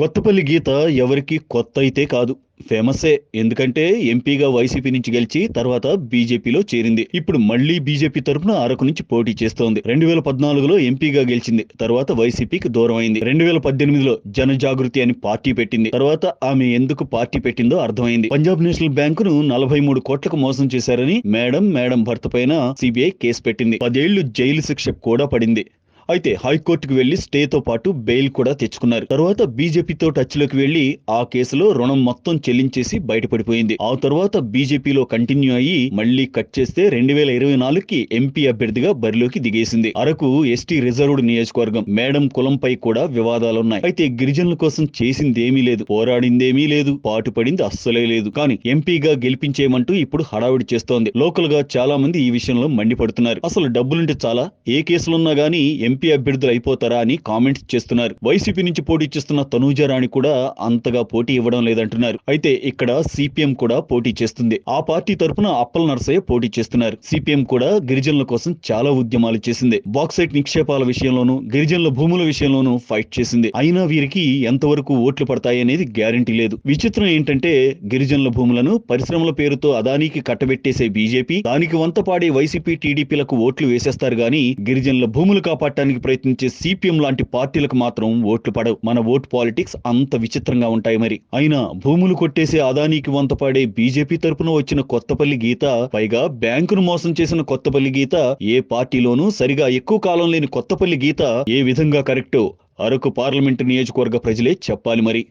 కొత్తపల్లి గీత ఎవరికి కొత్త అయితే కాదు. ఫేమస్సే ఎందుకంటే ఎంపీగా వైసీపీ నుంచి గెలిచి తర్వాత బీజేపీలో చేరింది. ఇప్పుడు మళ్ళీ బీజేపీ తరపున అరకు నుంచి పోటీ చేస్తోంది. రెండు వేల పద్నాలుగులో ఎంపీగా గెలిచింది. తర్వాత వైసీపీకి దూరం అయింది రెండు వేల పద్దెనిమిదిలో జనజాగృతి అని పార్టీ పెట్టింది. తర్వాత ఆమె ఎందుకు పార్టీ పెట్టిందో అర్థమైంది. పంజాబ్ నేషనల్ బ్యాంకును నలభై మూడు కోట్లకు మోసం చేశారని మేడం మేడం భర్త పైన సిబిఐ కేసు పెట్టింది. పదేళ్ళు జైలు శిక్ష కూడా పడింది. అయితే హైకోర్టుకు వెళ్ళి స్టేతో పాటు బెయిల్ కూడా తెచ్చుకున్నారు. తర్వాత బీజేపీతో టచ్లోకి వెళ్ళి ఆ కేసులో రుణం మొత్తం చెల్లించేసి బయటపడిపోయింది. ఆ తర్వాత బీజేపీలో కంటిన్యూ అయ్యి మళ్ళీ కట్ చేస్తే రెండు వేల ఇరవై నాలుగుకి ఎంపీ అభ్యర్థిగా బరిలోకి దిగేసింది. అరకు ఎస్టీ రిజర్వ్డ్ నియోజకవర్గం మేడం కులంపై కూడా వివాదాలున్నాయి. అయితే గిరిజనుల కోసం చేసిందేమీ లేదు. పోరాడిందేమీ లేదు. పాటుపడింది అస్సలే లేదు. కానీ ఎంపీగా గెలిపించేయమంటూ ఇప్పుడు హడావిడి చేస్తోంది. లోకల్గా చాలా మంది ఈ విషయంలో మండిపడుతున్నారు. అసలు డబ్బులుంటే చాలా? ఏ కేసులున్నా గానీ ఎంపీ అభ్యర్థులు అయిపోతారా అని కామెంట్స్ చేస్తున్నారు. వైసీపీ నుంచి పోటీ చేస్తున్న తనూజా రాణి కూడా అంతగా పోటీ ఇవ్వడం లేదంటున్నారు. అయితే ఇక్కడ సిపిఎం కూడా పోటీ చేస్తుంది. ఆ పార్టీ తరపున అప్పల నరసయ్య పోటీ చేస్తున్నారు. సిపిఎం కూడా గిరిజనుల కోసం చాలా ఉద్యమాలు చేసింది. బాక్సైట్ నిక్షేపాల విషయంలోనూ గిరిజనుల భూముల విషయంలోనూ ఫైట్ చేసింది. అయినా వీరికి ఎంతవరకు ఓట్లు పడతాయి అనేది గ్యారంటీ లేదు. విచిత్రం ఏంటంటే గిరిజనుల భూములను పరిశ్రమల పేరుతో అదానికి కట్టబెట్టేసే బీజేపీ దానికి వంతపాడే వైసీపీ టీడీపీలకు ఓట్లు వేసేస్తారు గాని గిరిజనుల భూములు కాపాడటానికి ప్రయత్నించే సిపిఎం లాంటి పార్టీలకు మాత్రం ఓట్లు పడవు మన ఓట్ పాలిటిక్స్ అంత విచిత్రంగా ఉంటాయి మరి. అయినా భూములు కొట్టేసే అదానీకి వంతపాడే బీజేపీ తరపున వచ్చిన కొత్తపల్లి గీత పైగా బ్యాంకును మోసం చేసిన కొత్తపల్లి గీత ఏ పార్టీలోనూ సరిగా ఎక్కువ కాలం లేని కొత్తపల్లి గీత ఏ విధంగా కరెక్టో అరకు పార్లమెంటు నియోజకవర్గ ప్రజలే చెప్పాలి మరి.